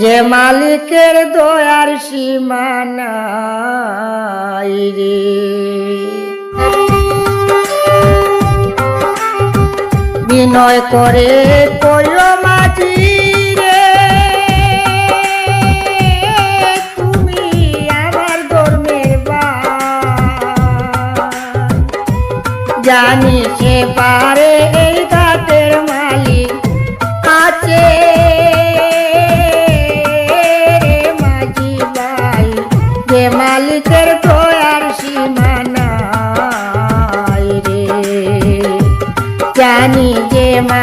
যে মালিকের দয়ার সীমানাই রে। বিনয় করে কইল, মাঝি তুমি আমার ধর্মের জানি সে পারে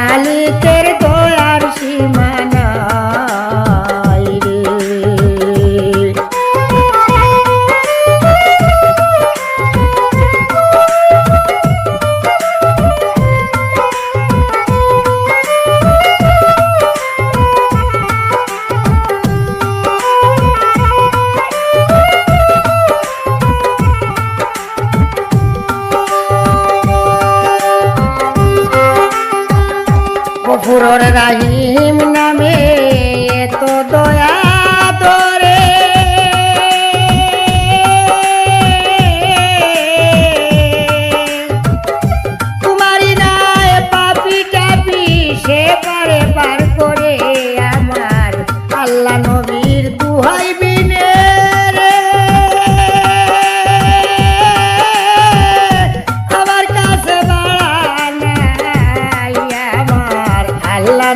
ಕಾಲಕ್ಕೆ গৌরর রাহিম না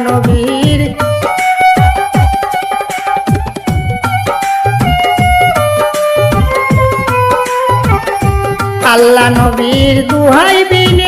নবীর। আল্লাহ নবীর দুহাই বিন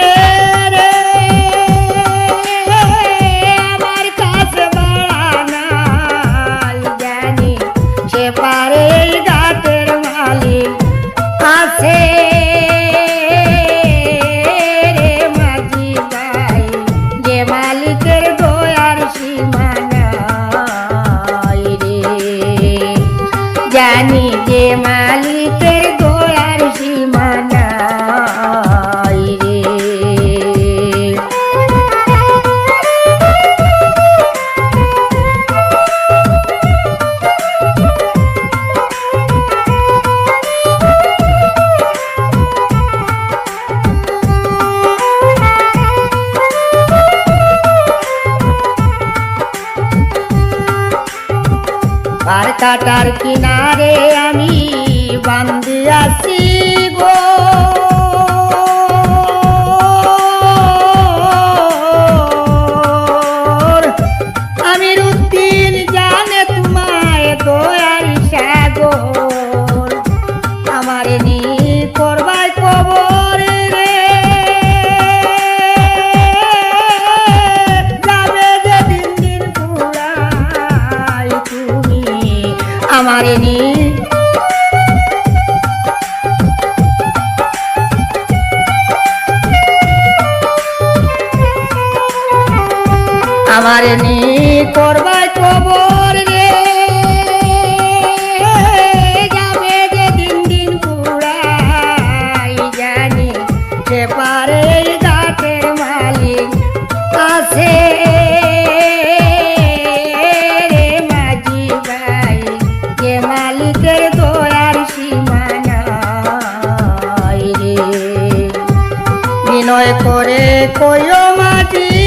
আর কাটার কিনারে আমি বান্দি আসি গো। আমার নি করবাই কবর রে। যাবে যে দিন দিন পুরাই জানি যে পারে দাঁতের মালিক আছে। বিনয় করে কয়ো মাটি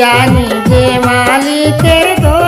રાજાની જે માલી તેર દો